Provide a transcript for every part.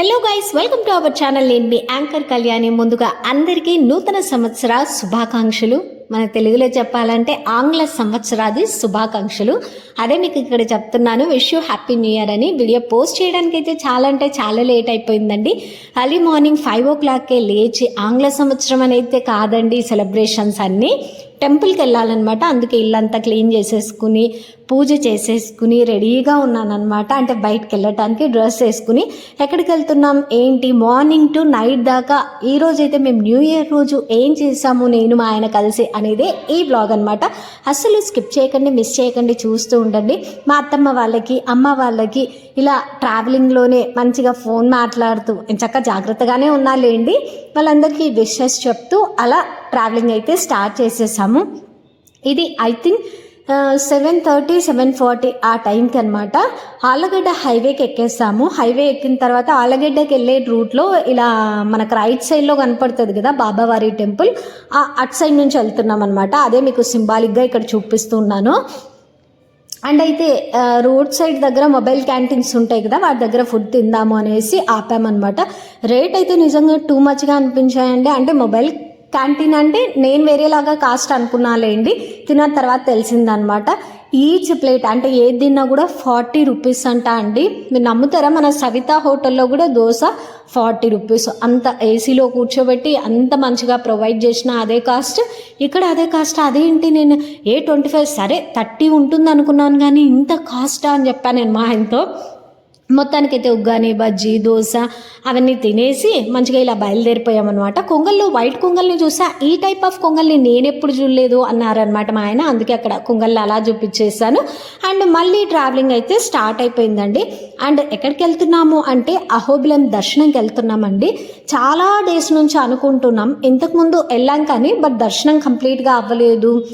Hello guys welcome to our channel నేను మీ anchor Kalyani ముందుగా అందరికీ నూతన సంవత్సర శుభాకాంక్షలు. మన తెలుగులో చెప్పాలంటే ఆంగ్ల సంవత్సరాది శుభాకాంక్షలు. అదే మీకు ఇక్కడ చెప్తున్నాను wish you happy new year అని. వీడియో పోస్ట్ చేయడానికి అయితే చాలా అంటే చాలా లేట్ అయిపోయిందండి. అర్లీ మార్నింగ్ ఫైవ్ ఓ క్లాక్కే లేచి ఆంగ్ల సంవత్సరం అనేది కాదండి సెలబ్రేషన్స్ అన్నీ. టెంపుల్కి వెళ్ళాలన్నమాట. అందుకే ఇల్లంతా క్లీన్ చేసేసుకుని పూజ చేసేసుకుని రెడీగా ఉన్నానన్నమాట. అంటే బయటకు వెళ్ళటానికి డ్రెస్ వేసుకుని ఎక్కడికి వెళ్తున్నాం ఏంటి? మార్నింగ్ టు నైట్ దాకా ఈ రోజు అయితే మేము న్యూ ఇయర్ రోజు ఏం చేసాము నేను మా ఆయన కలిసి అనేది ఈ బ్లాగ్ అనమాట అస్సలు స్కిప్ చేయకండి మిస్ చేయకండి చూస్తూ ఉండండి. మా అత్తమ్మ వాళ్ళకి అమ్మ వాళ్ళకి ఇలా ట్రావెలింగ్లోనే మంచిగా ఫోన్ మాట్లాడుతూ చక్కగా జాగ్రత్తగానే ఉన్నాలేండి వాళ్ళందరికీ విషెస్ చెప్తూ అలా ట్రావెలింగ్ అయితే స్టార్ట్ చేసేసాము. ఇది I think seven thirty seven forty ఆ టైంకి అనమాట ఆలగడ్డ హైవేకి ఎక్కేసాము. హైవే ఎక్కిన తర్వాత ఆలగడ్డకి వెళ్ళే రూట్లో ఇలా మనకు రైట్ సైడ్లో కనపడుతుంది కదా బాబావారి టెంపుల్. ఆ అటు సైడ్ నుంచి వెళ్తున్నాం అనమాట అదే మీకు సింబాలిక్గా ఇక్కడ చూపిస్తున్నాను అండ్ అయితే రోడ్ సైడ్ దగ్గర మొబైల్ క్యాంటీన్స్ ఉంటాయి కదా వాటి దగ్గర ఫుడ్ తిందాము అనేసి ఆపామన్నమాట. రేట్ అయితే నిజంగా టూ మచ్గా అనిపించాయండి. అంటే మొబైల్ క్యాంటీన్ అంటే నేను వేరేలాగా కాస్ట్ అనుకున్నాలేండి తిన్న తర్వాత తెలిసిందనమాట. ఈచ్ ప్లేట్ అంటే ఏది తిన్నా కూడా ఫార్టీ రూపీస్ అంట అండి. మీరు నమ్ముతారా? మన సవిత హోటల్లో కూడా దోశ ఫార్టీ రూపీస్. అంత ఏసీలో కూర్చోబెట్టి అంత మంచిగా ప్రొవైడ్ చేసిన అదే కాస్ట్. ఇక్కడ అదే కాస్ట్ అదేంటి నేను ఏ ట్వంటీ ఫైవ్ సరే థర్టీ ఉంటుంది అనుకున్నాను కానీ ఇంత కాస్టా అని చెప్పాను నేను మా ఆయనతో. మొత్తానికైతే ఉగ్గాని బజ్జీ దోశ అవన్నీ తినేసి మంచిగా ఇలా బయలుదేరిపోయామన్నమాట. కొంగల్లో వైట్ కొంగల్ని చూసా. ఈ టైప్ ఆఫ్ కొంగల్ని నేను ఎప్పుడు చూడలేదు అన్నారనమాట మా ఆయన. అందుకే అక్కడ కొంగల్ని అలా చూపించేసాను అండ్ మళ్ళీ ట్రావెలింగ్ అయితే స్టార్ట్ అయిపోయిందండి. అండ్ ఎక్కడికి వెళ్తున్నాము అంటే అహోబిలం దర్శనంకి వెళ్తున్నామండి. చాలా డేస్ నుంచి అనుకుంటున్నాం. ఇంతకుముందు వెళ్ళాం కానీ బట్ దర్శనం కంప్లీట్గా అవ్వలేదు.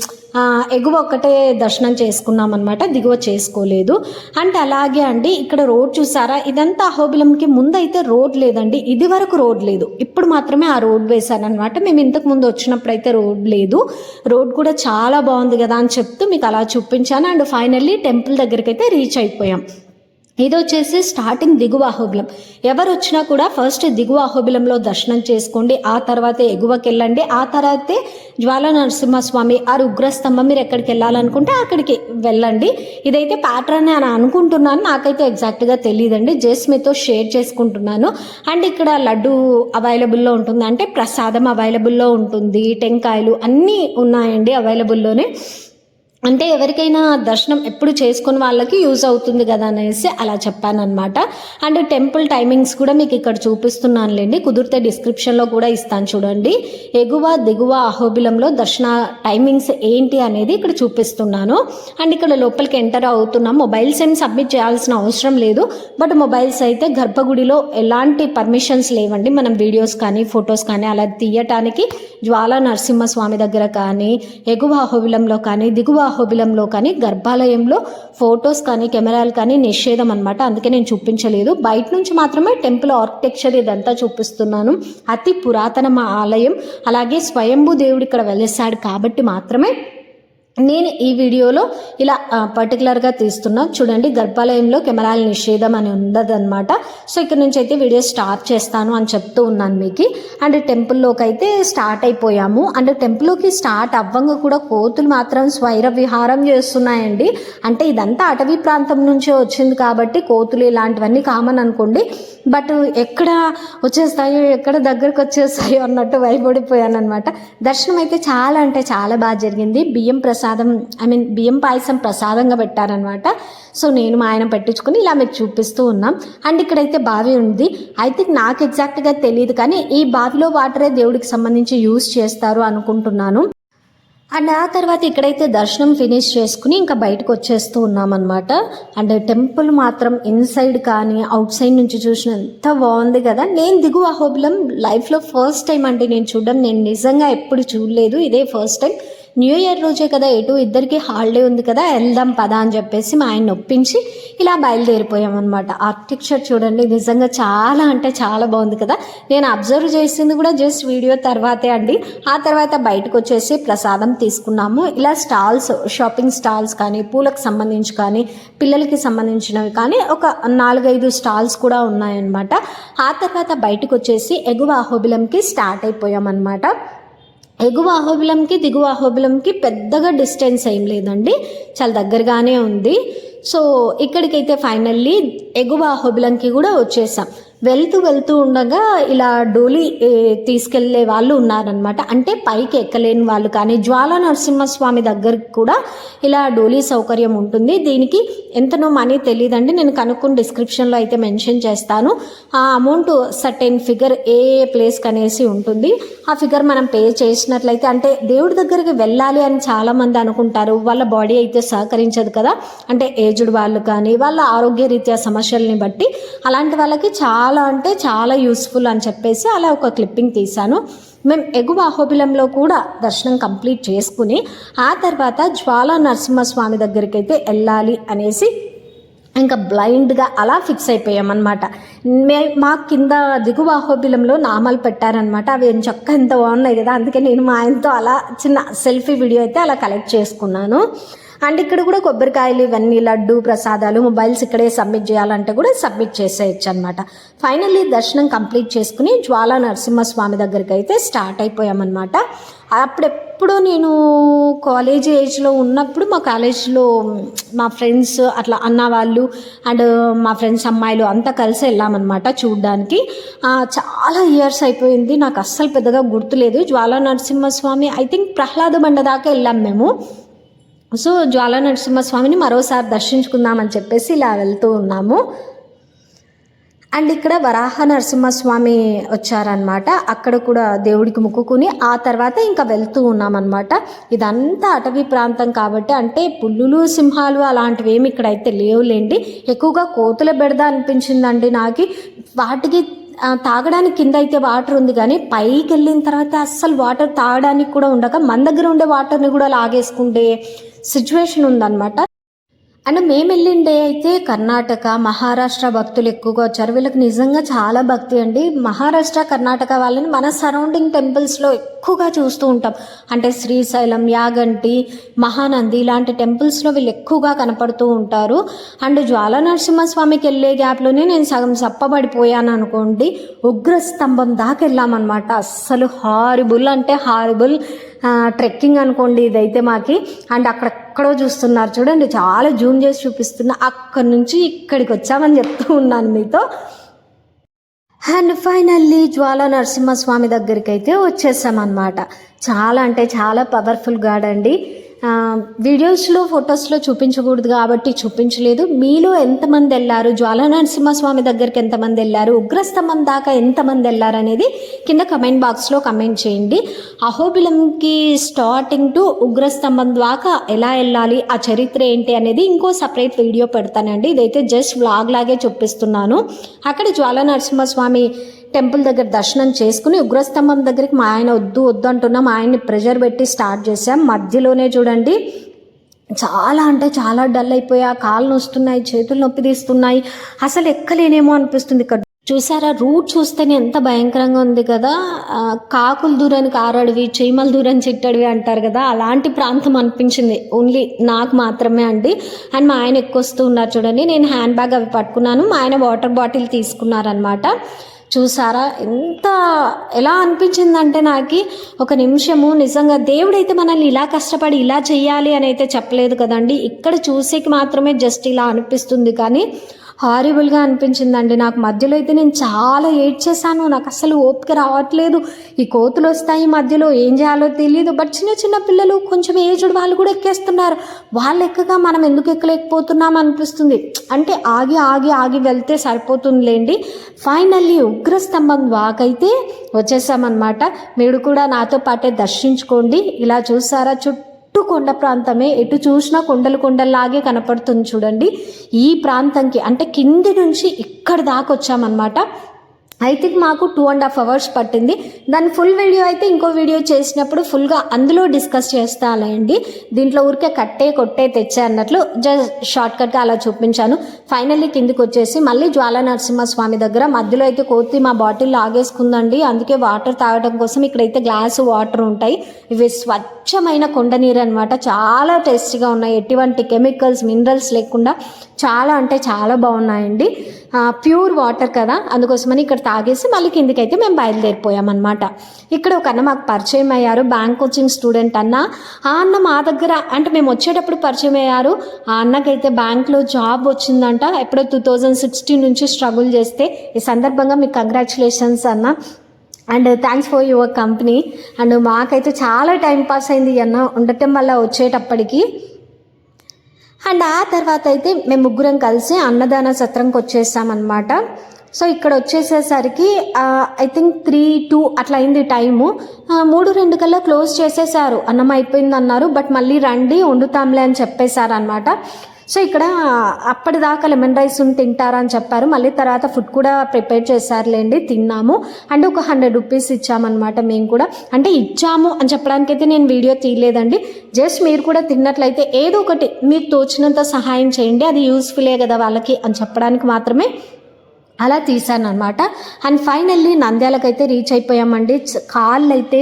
ఎగువ ఒక్కటే దర్శనం చేసుకున్నాం అనమాట దిగువ చేసుకోలేదు. అంటే అలాగే అండి ఇక్కడ రోడ్ చూసారా? ఇదంతా అహోబిలంకి ముందు అయితే రోడ్ లేదండి ఇది వరకు రోడ్ లేదు. ఇప్పుడు మాత్రమే ఆ రోడ్ వేశారనమాట మేము ఇంతకు ముందు వచ్చినప్పుడు అయితే రోడ్ లేదు. రోడ్ కూడా చాలా బాగుంది కదా అని చెప్తూ మీకు అలా చూపించాను. అండ్ ఫైనల్లీ టెంపుల్ దగ్గరికి అయితే రీచ్ అయిపోయాం. ఇది వచ్చేసి స్టార్టింగ్ దిగువ అహోబిలం ఎవరు వచ్చినా కూడా ఫస్ట్ దిగువ అహోబిలంలో దర్శనం చేసుకోండి ఆ తర్వాత ఎగువకి వెళ్ళండి ఆ తర్వాతే జ్వాల నరసింహస్వామి ఆ ఉగ్రస్తంభం మీరు ఎక్కడికి వెళ్ళాలనుకుంటే అక్కడికి వెళ్ళండి. ఇదైతే ప్యాటర్న్ అని అనుకుంటున్నాను నాకైతే ఎగ్జాక్ట్గా తెలియదండి జస్ట్ మీతో షేర్ చేసుకుంటున్నాను. అండ్ ఇక్కడ లడ్డు అవైలబుల్లో ఉంటుంది అంటే ప్రసాదం అవైలబుల్లో ఉంటుంది టెంకాయలు అన్నీ ఉన్నాయండి అవైలబుల్లోనే అంటే ఎవరికైనా దర్శనం ఎప్పుడు చేసుకున్న వాళ్ళకి యూజ్ అవుతుంది కదా అనేసి అలా చెప్పానమాట అండ్ టెంపుల్ టైమింగ్స్ కూడా మీకు ఇక్కడ చూపిస్తున్నానులేండి. కుదిరితే డిస్క్రిప్షన్లో కూడా ఇస్తాను చూడండి. ఎగువ దిగువ అహోబిలంలో దర్శన టైమింగ్స్ ఏంటి అనేది ఇక్కడ చూపిస్తున్నాను. అండ్ ఇక్కడ లోపలికి ఎంటర్ అవుతున్నాం మొబైల్స్ ఏం సబ్మిట్ చేయాల్సిన అవసరం లేదు. బట్ మొబైల్స్ అయితే గర్భగుడిలో ఎలాంటి పర్మిషన్స్ లేవండి. మనం వీడియోస్ కానీ ఫొటోస్ కానీ అలా తీయటానికి జ్వాలా నరసింహస్వామి దగ్గర కానీ ఎగువ అహోబిలంలో కానీ దిగువ అహోబిలంలో కానీ గర్భాలయంలో ఫొటోస్ కానీ కెమెరాలు కానీ నిషేధం అనమాట అందుకే నేను చూపించలేదు. బయట నుంచి మాత్రమే టెంపుల్ ఆర్కిటెక్చర్ ఇదంతా చూపిస్తున్నాను. అతి పురాతన మా ఆలయం. అలాగే స్వయంభూ దేవుడు ఇక్కడ వెలిసాడు కాబట్టి మాత్రమే నేను ఈ వీడియోలో ఇలా పర్టికులర్గా తీస్తున్నా చూడండి గర్భాలయంలో కెమెరాల నిషేధం అని ఉండదన్నమాట సో ఇక్కడ నుంచి అయితే వీడియో స్టార్ట్ చేస్తాను అని చెప్తూ ఉన్నాను మీకు. అండ్ టెంపుల్లోకి అయితే స్టార్ట్ అయిపోయాము. అండ్ టెంపుల్లోకి స్టార్ట్ అవ్వంగా కూడా కోతులు మాత్రం స్వైర విహారం చేస్తున్నాయండి. అంటే ఇదంతా అటవీ ప్రాంతం నుంచే వచ్చింది కాబట్టి కోతులు ఇలాంటివన్నీ కామన్ అనుకోండి. బట్ ఎక్కడ వచ్చేస్తాయో ఎక్కడ దగ్గరకు వచ్చేస్తాయో అన్నట్టు భయపడిపోయాను అనమాట దర్శనం అయితే చాలా అంటే చాలా బాగా జరిగింది. బియ్యం ప్రసాద్ ప్రసాదం ఐ మీన్ బియ్యం పాయసం ప్రసాదంగా పెట్టారనమాట సో నేను మా ఆయన పెట్టించుకుని ఇలా మీకు చూపిస్తూ ఉన్నాం. అండ్ ఇక్కడైతే బావి ఉంది. ఐ థింక్ నాకు ఎగ్జాక్ట్గా తెలియదు కానీ ఈ బావిలో వాటరే దేవుడికి సంబంధించి యూస్ చేస్తారు అనుకుంటున్నాను. అండ్ ఆ తర్వాత ఇక్కడైతే దర్శనం ఫినిష్ చేసుకుని ఇంకా బయటకు వచ్చేస్తూ ఉన్నామన్నమాట. అండ్ టెంపుల్ మాత్రం ఇన్సైడ్ కానీ అవుట్ సైడ్ నుంచి చూసిన ఎంత బాగుంది కదా. నేను దిగువ అహోబిలం లైఫ్లో ఫస్ట్ టైం అంటే నేను చూడడం నేను నిజంగా ఎప్పుడు చూడలేదు. ఇదే ఫస్ట్ టైం. న్యూ ఇయర్ రోజే కదా ఎటు ఇద్దరికి హాలిడే ఉంది కదా వెళ్దాం పదా అని చెప్పేసి మా ఆయన ఒప్పించి ఇలా బయలుదేరిపోయాం అనమాట ఆర్కిటెక్చర్ చూడండి నిజంగా చాలా అంటే చాలా బాగుంది కదా. నేను అబ్జర్వ్ చేసింది కూడా జస్ట్ వీడియో తర్వాతే అండి. ఆ తర్వాత బయటకు వచ్చేసి ప్రసాదం తీసుకున్నాము. ఇలా స్టాల్స్ షాపింగ్ స్టాల్స్ కానీ పూలకు సంబంధించి కానీ పిల్లలకి సంబంధించినవి కానీ ఒక నాలుగైదు స్టాల్స్ కూడా ఉన్నాయన్నమాట. ఆ తర్వాత బయటకు వచ్చేసి ఎగువ అహోబిలంకి స్టార్ట్ అయిపోయామన్నమాట. ఎగువ అహోబిలంకి దిగువ అహోబిలంకి పెద్దగా డిస్టెన్స్ ఏం లేదండి. చాలా దగ్గరగానే ఉంది. సో ఇక్కడికైతే ఫైనల్లీ ఎగువ అహోబిలంకి కూడా వచ్చేసాం. వెళ్తూ వెళ్తూ ఉండగా ఇలా డోలి తీసుకెళ్ళే వాళ్ళు ఉన్నారనమాట అంటే పైకి ఎక్కలేని వాళ్ళు కానీ జ్వాల నరసింహస్వామి దగ్గరికి కూడా ఇలా డోలీ సౌకర్యం ఉంటుంది. దీనికి ఎంతనో మనీ తెలియదండి నేను కనుక్కుని డిస్క్రిప్షన్లో అయితే మెన్షన్ చేస్తాను. ఆ అమౌంట్ సర్టెన్ ఫిగర్ ఏ ఏ ప్లేస్కి అనేసి ఉంటుంది. ఆ ఫిగర్ మనం పే చేసినట్లయితే అంటే దేవుడి దగ్గరికి వెళ్ళాలి అని చాలామంది అనుకుంటారు. వాళ్ళ బాడీ అయితే సహకరించదు కదా. అంటే ఏజ్డ్ వాళ్ళు కానీ వాళ్ళ ఆరోగ్య రీత్యా సమస్యల్ని బట్టి అలాంటి వాళ్ళకి చాలా అంటే చాలా యూస్ఫుల్ అని చెప్పేసి అలా ఒక క్లిప్పింగ్ తీశాను. మేము ఎగువ అహోబిలంలో కూడా దర్శనం కంప్లీట్ చేసుకుని ఆ తర్వాత జ్వాలా నరసింహస్వామి దగ్గరికి అయితే వెళ్ళాలి అనేసి ఇంకా బ్లైండ్గా అలా ఫిక్స్ అయిపోయామన్నమాట. మే మా కింద దిగువ అహోబిలంలో నామాలు పెట్టారనమాట అవి చక్క ఎంత బాగున్నాయి కదా అందుకే నేను మా ఆయనతో అలా చిన్న సెల్ఫీ వీడియో అయితే అలా కలెక్ట్ చేసుకున్నాను. అండ్ ఇక్కడ కూడా కొబ్బరికాయలు ఇవన్నీ లడ్డు ప్రసాదాలు మొబైల్స్ ఇక్కడే సబ్మిట్ చేయాలంటే కూడా సబ్మిట్ చేసేయచ్చు అనమాట ఫైనల్లీ దర్శనం కంప్లీట్ చేసుకుని జ్వాలా నరసింహస్వామి దగ్గరికి అయితే స్టార్ట్ అయిపోయామన్నమాట. అప్పుడెప్పుడు నేను కాలేజ్ ఏజ్లో ఉన్నప్పుడు మా కాలేజ్లో మా ఫ్రెండ్స్ అట్లా అన్న వాళ్ళు అండ్ మా ఫ్రెండ్స్ అమ్మాయిలు అంతా కలిసి వెళ్ళామన్నమాట చూడ్డానికి. చాలా ఇయర్స్ అయిపోయింది. నాకు అస్సలు పెద్దగా గుర్తులేదు. జ్వాలా నరసింహస్వామి ఐ థింక్ ప్రహ్లాద బండ దాకా వెళ్ళాం మేము. సో జ్వాలా నరసింహస్వామిని మరోసారి దర్శించుకుందామని చెప్పేసి ఇలా వెళ్తూ ఉన్నాము. అండ్ ఇక్కడ వరాహ నరసింహస్వామి వచ్చారనమాట అక్కడ కూడా దేవుడికి మొక్కుకుని ఆ తర్వాత ఇంకా వెళ్తూ ఉన్నామన్నమాట. ఇదంతా అటవీ ప్రాంతం కాబట్టి అంటే పుల్లులు సింహాలు అలాంటివి ఏమి ఇక్కడైతే లేవులేండి. ఎక్కువగా కోతుల బెడద అనిపించిందండి నాకు. వాటికి తాగడానికి కింద అయితే వాటర్ ఉంది కానీ పైకి వెళ్ళిన తర్వాత అస్సలు వాటర్ తాగడానికి కూడా ఉండక మన దగ్గర ఉండే వాటర్ని కూడా లాగేసుకుంటే సిచ్యువేషన్ ఉందన్నమాట. అండ్ మేము వెళ్ళిండే అయితే కర్ణాటక మహారాష్ట్ర భక్తులు ఎక్కువగా వచ్చారు. వీళ్ళకి నిజంగా చాలా భక్తి అండి. మహారాష్ట్ర కర్ణాటక వాళ్ళని మన సరౌండింగ్ టెంపుల్స్లో ఎక్కువగా చూస్తూ ఉంటాం. అంటే శ్రీశైలం యాగంటి మహానంది ఇలాంటి టెంపుల్స్లో వీళ్ళు ఎక్కువగా కనపడుతూ ఉంటారు. అండ్ జ్వాల నరసింహస్వామికి వెళ్ళే గ్యాప్లోనే నేను సగం సప్పబడిపోయాను అనుకోండి. ఉగ్రస్తంభం దాకా వెళ్ళామన్నమాట. అస్సలు హారిబుల్ అంటే హారిబుల్ ట్రెక్కింగ్ అనుకోండి ఇదైతే మాకి. అండ్ అక్కడెక్కడో చూస్తున్నారు చూడండి చాలా జూమ్ చేసి చూపిస్తున్నా. అక్కడి నుంచి ఇక్కడికి వచ్చామని చెప్తూ ఉన్నాను మీతో. అండ్ ఫైనల్లీ జ్వాల నరసింహస్వామి దగ్గరికి అయితే వచ్చేసామన్నమాట. చాలా అంటే చాలా పవర్ఫుల్ గాడ్ అండి. వీడియోస్లో ఫొటోస్లో చూపించకూడదు కాబట్టి చూపించలేదు. మీలో ఎంతమంది వెళ్ళారు జ్వాల నరసింహస్వామి దగ్గరికి ఎంతమంది వెళ్ళారు ఉగ్రస్తంభం దాకా ఎంతమంది వెళ్ళారు అనేది కింద కమెంట్ బాక్స్లో కమెంట్ చేయండి. అహోబిలంకి స్టార్టింగ్ టు ఉగ్రస్తంభం దాకా ఎలా వెళ్ళాలి ఆ చరిత్ర ఏంటి అనేది ఇంకో సపరేట్ వీడియో పెడతానండి. ఇదైతే జస్ట్ వ్లాగ్ లాగే చూపిస్తున్నాను. అక్కడ జ్వాల నరసింహస్వామి టెంపుల్ దగ్గర దర్శనం చేసుకుని ఉగ్రస్తంభం దగ్గరికి మా ఆయన వద్దు వద్దు అంటున్నాం. ఆయన్ని ప్రెషర్ పెట్టి స్టార్ట్ చేసాం మధ్యలోనే చూడండి చాలా అంటే చాలా డల్ అయిపోయా కాళ్ళు నొస్తున్నాయి చేతులు నొప్పి తీస్తున్నాయి. అసలు ఎక్కలేనేమో అనిపిస్తుంది ఇక్కడ. చూసారా రూట్ చూస్తేనే ఎంత భయంకరంగా ఉంది కదా. కాకులు దూరానికి ఆరడివి చీమల దూరం చిట్టడివి అంటారు కదా. అలాంటి ప్రాంతం అనిపించింది. ఓన్లీ నాకు మాత్రమే అండి. అండ్ మా ఆయన ఎక్కువ వస్తూ ఉన్నారు చూడండి. నేను హ్యాండ్ బ్యాగ్ అవి పట్టుకున్నాను. మా ఆయన వాటర్ బాటిల్ తీసుకున్నారనమాట చూసారా? ఎంత ఎలా అనిపించిందంటే నాకు ఒక నిమిషము నిజంగా దేవుడైతే మనల్ని ఇలా కష్టపడి ఇలా చేయాలి అని అయితే చెప్పలేదు కదండి. ఇక్కడ చూసేకి మాత్రమే జస్ట్ ఇలా అనిపిస్తుంది కానీ హారిబుల్గా అనిపించిందండి. నాకు మధ్యలో అయితే నేను చాలా ఏడ్చేసాను నాకు అసలు ఓపిక రావట్లేదు. ఈ కోతులు వస్తాయి మధ్యలో ఏం చేయాలో తెలియదు బట్ చిన్న చిన్న పిల్లలు కొంచెం ఏజ్డ్ వాళ్ళు కూడా ఎక్కేస్తున్నారు. వాళ్ళు ఎక్కగా మనం ఎందుకు ఎక్కలేకపోతున్నాం అనిపిస్తుంది. అంటే ఆగి ఆగి ఆగి వెళ్తే సరిపోతుందిలేండి. ఫైనల్లీ ఉగ్రస్తంభం వాకైతే వచ్చేసామన్నమాట. మీరు కూడా నాతో పాటే దర్శించుకోండి. ఇలా చూసారా చుట్టూ? చుట్టూ కొండ ప్రాంతమే ఎటు చూసినా కొండలు కొండల్లాగే కనపడుతుంది చూడండి. ఈ ప్రాంతంకి అంటే కింది నుంచి ఇక్కడ దాకా వచ్చామన్నమాట. ఐ థింక్ మాకు టూ అండ్ హాఫ్ అవర్స్ పట్టింది. దాని ఫుల్ వీడియో అయితే ఇంకో వీడియో చేసినప్పుడు ఫుల్గా అందులో డిస్కస్ చేస్తానండి దీంట్లో ఊరికే కట్టే కొట్టే తెచ్చే అన్నట్లు జస్ట్ షార్ట్ కట్గా అలా చూపించాను. ఫైనల్లీ కిందికి వచ్చేసి మళ్ళీ జ్వాల నరసింహ స్వామి దగ్గర మధ్యలో అయితే కోతి మా బాటిల్ ఆగేసుకుందండి. అందుకే వాటర్ తాగడం కోసం ఇక్కడైతే గ్లాసు వాటర్ ఉంటాయి. ఇవి స్వచ్ఛమైన కొండ నీరు అనమాట చాలా టేస్టీగా ఉన్నాయి. ఎటువంటి కెమికల్స్ మినరల్స్ లేకుండా చాలా అంటే చాలా బాగున్నాయండి. ప్యూర్ వాటర్ కదా అందుకోసమని ఇక్కడ తాగేసి మళ్ళీ కిందికైతే అయితే మేము బయలుదేరిపోయాం అనమాట ఇక్కడ ఒక అన్న మాకు పరిచయం అయ్యారు బ్యాంక్ కోచింగ్ స్టూడెంట్ అన్న. ఆ అన్న మా దగ్గర అంటే మేము వచ్చేటప్పుడు పరిచయం అయ్యారు. ఆ అన్నకైతే బ్యాంక్లో జాబ్ వచ్చిందంట. ఎప్పుడో టూ థౌజండ్ సిక్స్టీన్ నుంచి స్ట్రగుల్ చేస్తే ఈ సందర్భంగా మీకు కంగ్రాచులేషన్స్ అన్న. And thanks for your company and మాకైతే చాలా టైం పాస్ అయింది ఈ అన్న. ఉండటం వల్ల వచ్చేటప్పటికి అండ్ ఆ తర్వాత అయితే మేము ముగ్గురం కలిసి అన్నదాన సత్రంకి వచ్చేసామన్నమాట. సో ఇక్కడ వచ్చేసేసరికి ఐ థింక్ త్రీ టూ అట్లా అయింది టైము మూడు రెండు కల్లా క్లోజ్ చేసేసారు. అన్నం అయిపోయింది అన్నారు బట్ మళ్ళీ రండి వండుతాంలే అని చెప్పేశారు అనమాట సో ఇక్కడ అప్పటిదాకా లెమన్ రైస్ తింటారా అని చెప్పారు. మళ్ళీ తర్వాత ఫుడ్ కూడా ప్రిపేర్ చేశారులేండి తిన్నాము. అండ్ ఒక హండ్రెడ్ రూపీస్ ఇచ్చామన్నమాట మేము కూడా. అంటే ఇచ్చాము అని చెప్పడానికి అయితే నేను వీడియో తీయలేదండి. జస్ట్ మీరు కూడా తిన్నట్లయితే ఏదో ఒకటి మీకు తోచినంత సహాయం చేయండి. అది యూస్ఫుల్లే కదా వాళ్ళకి అని చెప్పడానికి మాత్రమే అలా తీసాను అనమాట అండ్ ఫైనల్లీ నంద్యాలకైతే రీచ్ అయిపోయామండి. కాళ్ళు అయితే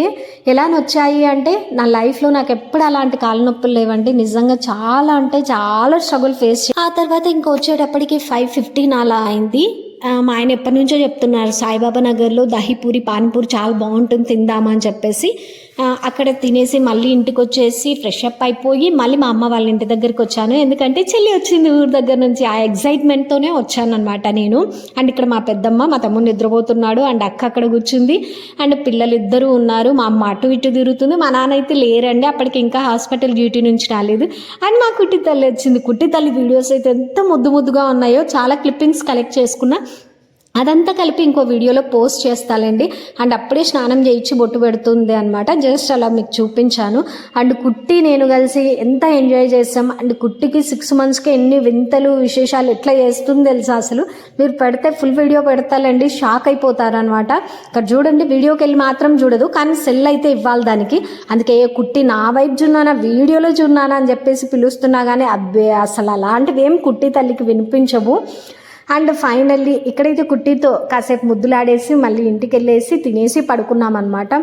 ఎలా నొచ్చాయి అంటే నా లైఫ్లో నాకు ఎప్పుడు అలాంటి కాళ్ళ నొప్పులు లేవండి. నిజంగా చాలా అంటే చాలా స్ట్రగుల్ ఫేస్ ఆ తర్వాత ఇంకా వచ్చేటప్పటికి ఫైవ్ ఫిఫ్టీన్ అలా అయింది. మా ఆయన ఎప్పటి నుంచో చెప్తున్నారు సాయిబాబా నగర్లో దహిపూరి పానీపూరి చాలా బాగుంటుంది తిందామా అని చెప్పేసి. అక్కడ తినేసి మళ్ళీ ఇంటికి వచ్చేసి ఫ్రెష్ అప్ అయిపోయి మళ్ళీ మా అమ్మ వాళ్ళ ఇంటి దగ్గరికి వచ్చాను ఎందుకంటే చెల్లి వచ్చింది ఊరి దగ్గర నుంచి. ఆ ఎగ్జైట్మెంట్తోనే వచ్చాను అనమాట నేను. అండ్ ఇక్కడ మా పెద్దమ్మ మా తమ్ముడు నిద్రపోతున్నాడు. అండ్ అక్క అక్కడ కూర్చుంది. అండ్ పిల్లలు ఇద్దరు ఉన్నారు. మా అమ్మ అటు ఇటు తిరుగుతుంది. మా నాన్న అయితే లేరండి. అప్పటికి ఇంకా హాస్పిటల్ డ్యూటీ నుంచి రాలేదు. అండ్ మా కుట్టి తల్లి వచ్చింది. కుట్టి తల్లి వీడియోస్ అయితే ఎంత ముద్దు ముద్దుగా ఉన్నాయో చాలా క్లిప్పింగ్స్ కలెక్ట్ చేసుకున్నా. అదంతా కలిపి ఇంకో వీడియోలో పోస్ట్ చేస్తానండి అండ్ అప్పుడే స్నానం చేయించి బొట్టు పెడుతుంది అనమాట జస్ట్ అలా మీకు చూపించాను. అండ్ కుట్టి నేను కలిసి ఎంత ఎంజాయ్ చేసాం అండ్ కుట్టికి సిక్స్ మంత్స్కి ఎన్ని వింతలు విశేషాలు ఎట్లా చేస్తుంది తెలుసా అసలు? మీరు పెడితే ఫుల్ వీడియో పెడతానండి షాక్ అయిపోతారనమాట ఇక్కడ చూడండి వీడియోకి వెళ్ళి మాత్రం చూడదు. కానీ సెల్ అయితే ఇవ్వాలి దానికి. అందుకే ఏ కుట్టి నా వైపు చూన్నానా వీడియోలో చూన్నానా అని చెప్పేసి పిలుస్తున్నా కానీ అబ్బే అసలు అలాంటివి ఏం కుట్టి తల్లికి వినిపించవు. అండ్ ఫైనల్లీ ఇక్కడైతే కుట్టితో కాసేపు ముద్దులాడేసి మళ్ళీ ఇంటికి వెళ్ళేసి తినేసి పడుకున్నాం అనమాట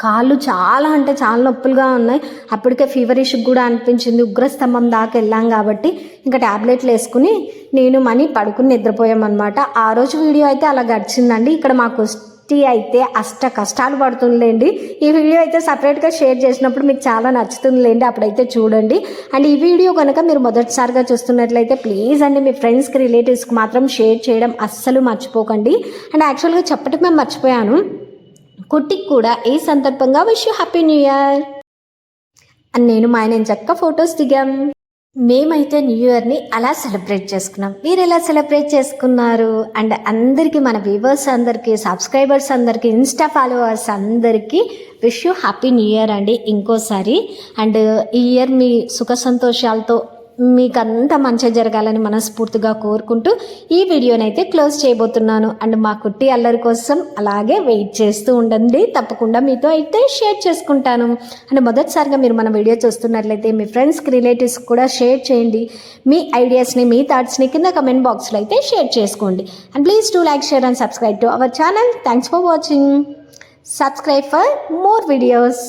కాళ్ళు చాలా అంటే చాలా నొప్పులుగా ఉన్నాయి. అప్పటికే ఫీవరిష్ కూడా అనిపించింది. ఉగ్రస్తంభం దాకా వెళ్ళాం కాబట్టి ఇంకా ట్యాబ్లెట్లు వేసుకుని నేను మనీ పడుకుని నిద్రపోయామన్నమాట. ఆ రోజు వీడియో అయితే అలా గడిచిందండి. ఇక్కడ మాకు టీ అయితే అష్ట కష్టాలు పడుతుందిలేండి. ఈ వీడియో అయితే సపరేట్గా షేర్ చేసినప్పుడు మీకు చాలా నచ్చుతుందిలేండి. అప్పుడైతే చూడండి. అండ్ ఈ వీడియో కనుక మీరు మొదటిసారిగా చూస్తున్నట్లయితే ప్లీజ్ అండి మీ ఫ్రెండ్స్కి రిలేటివ్స్కి మాత్రం షేర్ చేయడం అస్సలు మర్చిపోకండి. అండ్ యాక్చువల్గా చెప్పటం మేము మర్చిపోయాను. కుట్టికి కూడా ఈ సందర్భంగా wish happy new year. And నేను మా ఆయన చక్క ఫొటోస్ దిగాం. మేమైతే న్యూ ఇయర్ని అలా సెలబ్రేట్ చేసుకున్నాం. మీరు ఎలా సెలబ్రేట్ చేసుకున్నారు? అండ్ అందరికీ మన వ్యూవర్స్ అందరికీ సబ్స్క్రైబర్స్ అందరికీ ఇన్స్టా ఫాలోవర్స్ అందరికీ wish you happy new year అండి ఇంకోసారి. అండ్ ఈ ఇయర్ మీ సుఖ సంతోషాలతో మీకు అంతా మంచిగా జరగాలని మనస్ఫూర్తిగా కోరుకుంటూ ఈ వీడియోనైతే క్లోజ్ చేయబోతున్నాను. అండ్ మా కుట్టి అల్లరి కోసం అలాగే వెయిట్ చేస్తూ ఉండండి. తప్పకుండా మీతో అయితే షేర్ చేసుకుంటాను. అండ్ మొదటిసారిగా మీరు మన వీడియో చూస్తున్నట్లయితే మీ ఫ్రెండ్స్కి రిలేటివ్స్ కూడా షేర్ చేయండి. మీ ఐడియాస్ని మీ థాట్స్ని కింద కమెంట్ బాక్స్లో అయితే షేర్ చేసుకోండి. And please to like share and subscribe to our channel. Thanks for watching subscribe for more videos